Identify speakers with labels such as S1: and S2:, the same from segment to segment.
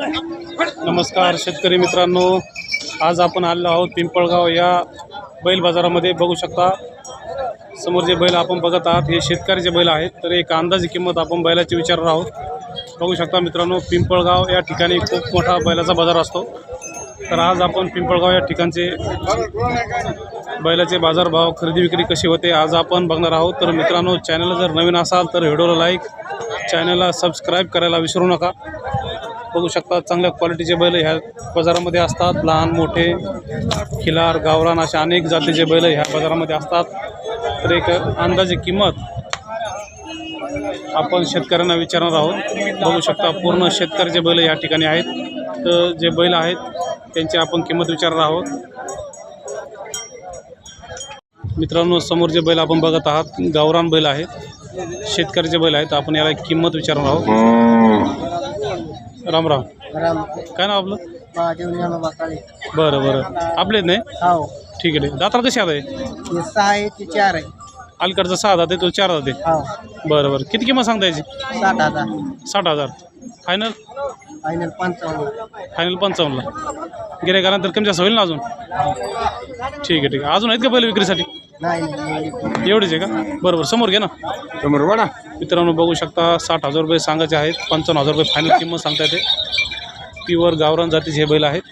S1: नमस्कार शेतकरी मित्रांनो. आज आपण आलेलो आहोत पिंपळगाव या बैल बाजारामध्ये. बघू शकता समोर जे बैल आपण बघत आहात हे शेतकऱ्याचे बैल आहेत तर एक अंदाजी किंमत आपण बैलाची विचारणार आहोत. बघू शकता मित्रांनो पिंपळगाव या ठिकाणी खूप मोठा बैलाचा बाजार असतो. तर आज आपण पिंपळगाव या ठिकाणचे बैलाचे बाजारभाव खरेदी विक्री कशी होते आज आपण बघणार आहोत. तर मित्रांनो चॅनल जर नवीन असाल तर व्हिडिओला लाईक चॅनलला सबस्क्राईब करायला विसरू नका. बघू शकता चांगल्या क्वालिटीचे बैल ह्या बाजारामध्ये असतात. लहान मोठे खिलार गावरान अशा अनेक जातीचे बैल ह्या बाजारामध्ये असतात. तर एक अंदाजे किंमत आपण शेतकऱ्यांना विचारणार आहोत. बघू शकता पूर्ण शेतकऱ्याचे बैल या ठिकाणी आहेत. तर जे बैल आहेत त्यांची आपण किंमत विचारणार आहोत. मित्रांनो समोर जे बैल आपण बघत आहात गावरान बैल आहेत. शेतकऱ्याचे बैल आहेत. आपण याला किंमत विचारणार आहोत. राम राम.
S2: राम.
S1: काय नाव आपलं?
S2: महादेव ज्ञानोबा काळे
S1: बरं बरं. आपलेच नाही?
S2: हो.
S1: ठीक आहे. दातार कशी आता आहे?
S2: हे सहा आहे ते चार आहे.
S1: अलीकडचा सहा दाते तो चार दाते
S2: हो.
S1: बरं बरं. किती किंमत सांगता याची
S2: साठ हजार.
S1: साठ हजार. फायनल
S2: फायनल पंचावन्न.
S1: फायनल पंचावन्नला. गिरायकानंतर कमी जास्त होईल ना अजून? ठीक आहे ठीक आहे. अजून आहेत का पहिले विक्रीसाठी? एवढेच आहे का? बरं बरं समोर घे ना.
S3: समोर बघा
S1: मित्रांनो बघू शकता साठ हजार रुपये सांगायचे आहेत. पंचावन्न हजार रुपये फायनल किंमत सांगता येते प्युअर गावरान जातीचे हे बैल आहेत.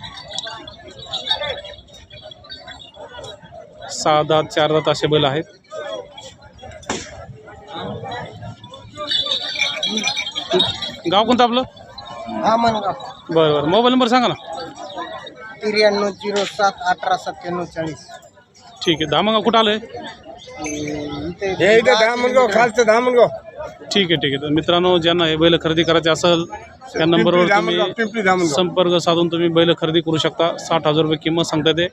S1: सहा दात चार दात असे बैल आहेत. गाव कोणतं आपलं? बरं बरं मोबाईल नंबर सांगा ना.
S2: त्र्याण्णव झिरो सात अठरा सत्त्याण्णव चाळीस.
S1: ठीक आहे. धामगाव कुठं आलं आहे
S3: हे इथं धामणगाव खालचं धामणगाव.
S1: ठीक आहे ठीक आहे. तर मित्रांनो ज्यांना हे बैल खरेदी करायचे असेल त्या नंबरवर तुम्ही
S3: धामणगाव पिंपरी धामणगाव.
S1: संपर्क साधून तुम्ही बैल खरेदी करू शकता. साठ हजार रुपये किंमत सांगता येते.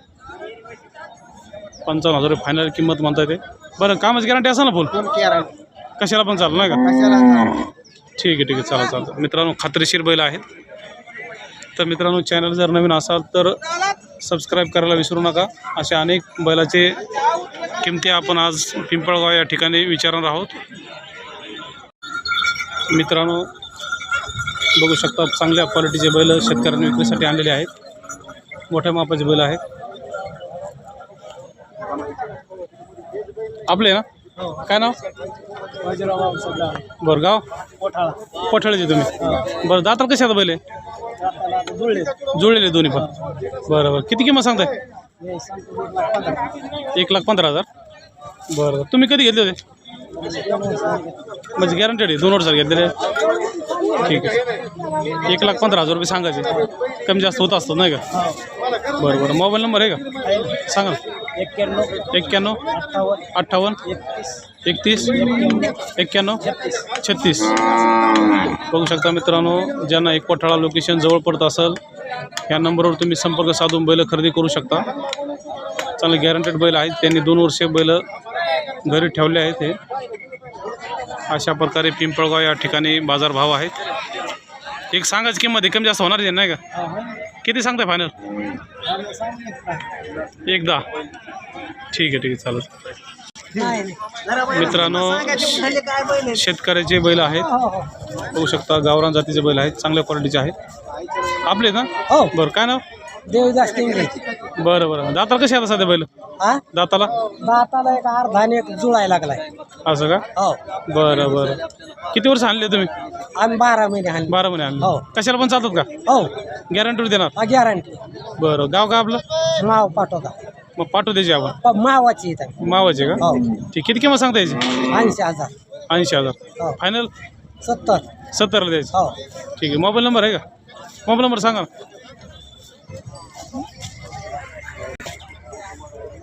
S1: पंचावन्न हजार रुपये फायनल किंमत म्हणता येते. बरं कामाची गॅरंटी असेल ना फुल कशाला पण चालू नाही का? ठीक आहे ठीक आहे. चालेल चालतं मित्रांनो खात्रीशीर बैल आहेत. तर मित्रांनो चॅनल जर नवीन असाल तर सबस्क्राईब करायला विसरू नका. अशा अनेक बैलाचे किमती आपण आज पिंपळगाव या ठिकाणी विचारणार आहोत. मित्रांनो बघू शकता चांगल्या क्वालिटीचे बैल शेतकऱ्यांनी विक्रीसाठी आणलेले आहेत. मोठ्या मापाचे बैल आहेत. आपले ना? काय नाव? बरं गाव कोठाळ्याचे तुम्ही बरं दातार कसे आता बैल जुळलेले दोन्ही पण. बरं बरं. किती किंमत सांगताय? एक लाख पंधरा हजार. बरं बरं. तुम्ही कधी घेतले होते? म्हणजे गॅरंटेड आहे. दोन वर्षात घेतलेले. ठीक आहे. एक लाख पंधरा हजार रुपये सांगायचे. कमी जास्त होत असतो नाही का? बरं बरं. मोबाईल नंबर आहे का? सांगा.
S2: एक्क्याण्णव
S1: एक्क्याण्णव
S2: अठ्ठावन्न
S1: अठ्ठावन्न
S2: एकतीस.
S1: एक्क्याण्णव छत्तीस. बघू शकता मित्रांनो ज्यांना एक कोठाळा लोकेशन जवळ पडत असेल या नंबरवर तुम्ही संपर्क साधून बैल खरेदी करू शकता. चांगले गॅरंटेड बैल आहेत. त्यांनी दोन वर्ष बैल घरी ठेवले आहेत हे. अशा प्रकारे पिंपळगाव या ठिकाणी बाजारभाव आहेत. एक सांगायची किंमत आहे कमी जास्त होणार आहे नाही का? किती सांगताय फायनल एकदा. ठीक आहे ठीक आहे चालेल. मित्रांनो शेतकऱ्याचे बैल आहेत. बघू शकता गावरान जातीचे बैल आहेत चांगल्या क्वालिटीचे आहेत. आपले ना?
S2: हो.
S1: बरं काय नाव?
S2: देवदास टिंगरे
S1: बरं बरं. दाताला कसे आता सध्या बैल?
S2: हा?
S1: दाताला?
S2: दाताला एक अर्धाने एक जुळायला लागलाय.
S1: असं का?
S2: हो.
S1: बरं बरं. किती वर्ष आणले तुम्ही?
S2: आम्ही बारा महिने आणले
S1: बारा महिने आणले
S2: हो.
S1: कशाला पण चालतात का?
S2: हो.
S1: गॅरंटी देणार?
S2: हा गॅरंटी
S1: बरं. गाव का आपलं?
S2: माव पाठवता
S1: मग पाठवू द्यायचे आपण.
S2: प- मावाची इथं.
S1: मावाचे का?
S2: हो.
S1: ठीक किती किंमत सांगता यायची?
S2: ऐंशी हजार.
S1: ऐंशी हजार.
S2: हो.
S1: फायनल
S2: सत्तर.
S1: सत्तरला द्यायचं.
S2: हो.
S1: ठीक आहे. मोबाईल नंबर आहे का? मोबाईल नंबर सांगा ना.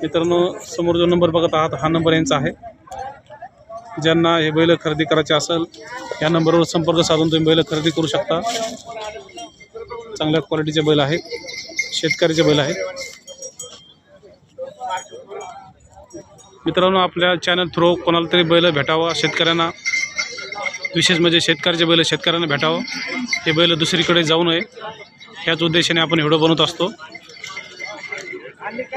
S1: मित्रांनो समोर जो नंबर बघत आहात हा नंबर यांचा आहे. ज्यांना हे बैल खरेदी करायचे असेल या नंबरवर संपर्क साधून तुम्ही बैल खरेदी करू शकता. चांगल्या क्वालिटीचे बैल आहेत शेतकऱ्याचे बैल आहेत मित्रांनो आपल्या चॅनल थ्रू कोणाला तरी बैल भेटावं शेतकऱ्यांना विशेष म्हणजे शेतकऱ्याचे बैल शेतकऱ्यांना भेटावं हे बैल दुसरीकडे जाऊ नये. ह्याच उद्देशाने आपण व्हिडिओ बनवत असतो.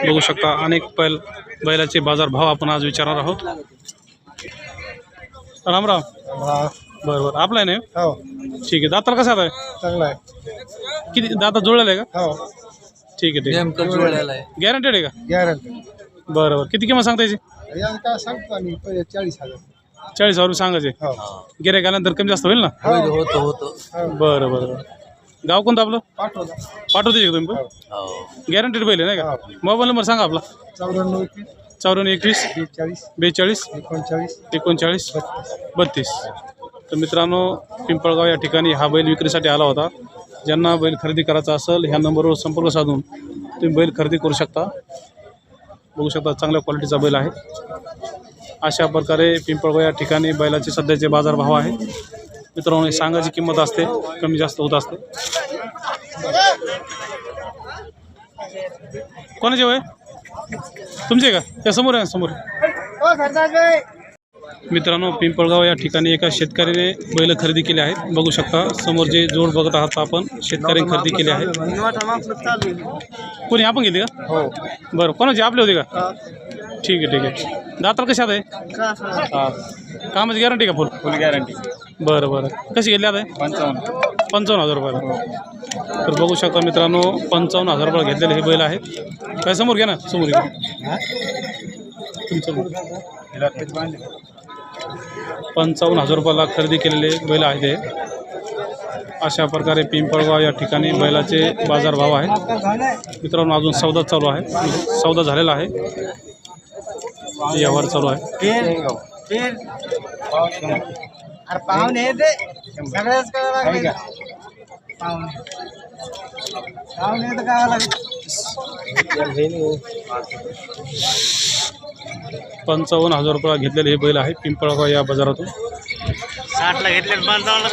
S1: बघू शकता अनेक बैल बैलाचे बाजार भाव आपण आज विचारणार आहोत. राम राम बरं बरं. आपला आहे ना?
S2: हो.
S1: ठीक आहे. दाताला कसा आहे?
S2: चांगला आहे.
S1: किती? दाता जुळलेला आहे का?
S2: हो.
S1: ठीक आहे ठीक आहे.
S4: जुळलेला आहे.
S1: गॅरंटेड आहे का?
S2: गॅरंटी
S1: बरं बरं. किती किंमत सांगता याची
S2: काय सांगतो आम्ही पहिले चाळीस हजार.
S1: चाळीस हजार रुपये सांगायचे.
S2: हो.
S1: गिऱ्हाईक आल्यानंतर कमी जास्त होईल ना?
S4: होईल होतं होतं.
S1: बरं बरं बरं. गाव कोणतं आपलं? पाठवते का तुम्ही
S4: हो.
S1: गॅरंटेड पहिले नाही का? मोबाईल नंबर सांगा आपला.
S2: चौऱ्याण्णव एकवीस.
S1: चौऱ्याण्णव एकवीस.
S2: बेचाळीस.
S1: बेचाळीस.
S2: एकोणचाळीस.
S1: एकोणचाळीस. बत्तीस. तर मित्रांनो पिंपळगाव या ठिकाणी हा बैल विक्रीसाठी आला होता. ज्यांना बैल खरेदी करायचा असेल ह्या नंबरवर संपर्क साधून तुम्ही बैल खरेदी करू शकता. बघू शकता चांगल्या क्वालिटीचा बैल आहे. अशा प्रकारे पिंपळगाव या ठिकाणी बैलाचे सध्याचे बाजारभाव आहे मित्रांनो सांगायची किंमत असते कमी जास्त होत असते. कोणाचे वय? तुमचे का? त्या समोर आहे समोर मित्रांनो पिंपळगाव या ठिकाणी एका शेतकऱ्याने बैल खरेदी केले आहेत. बघू शकता समोर जे जोड बघत आहात आपण शेतकऱ्याने खरेदी केले आहे कोणी आपण घेतली का?
S2: हो.
S1: बरं कोणाची? आपली होती का? ठीक आहे ठीक आहे. दाताल कशात आहे? कामाची गॅरंटी का फुल?
S3: फुल गॅरंटी.
S1: बरं बरं. कशी घेतली आता?
S3: पंचावन्न.
S1: पंचावन्न हजार रुपयाला तर बघू शकता मित्रांनो पंचावन्न हजार रुपये घेतलेले हे बैल आहेत. काय समोर घ्या ना समोर घ्या तुमचं पंचावन्न हजार रुपयाला खरेदी केलेले बैल आहेत हे. अशा प्रकारे पिंपळगाव या ठिकाणी बैलाचे बाजारभाव आहेत. मित्रांनो अजून सौदा चालू आहे. सौदा झालेला आहे. व्यवहार चालू आहे.
S2: अरे पाहुणे ते. सगळ्याच करावं लागले. पाहुणे. पाहुणे तर करावं लागले.
S1: पंचावन्न हजार रुपये घेतलेले हे बैल आहे पिंपळगाव या बाजारातून.
S2: साठला घेतले पंचावन्न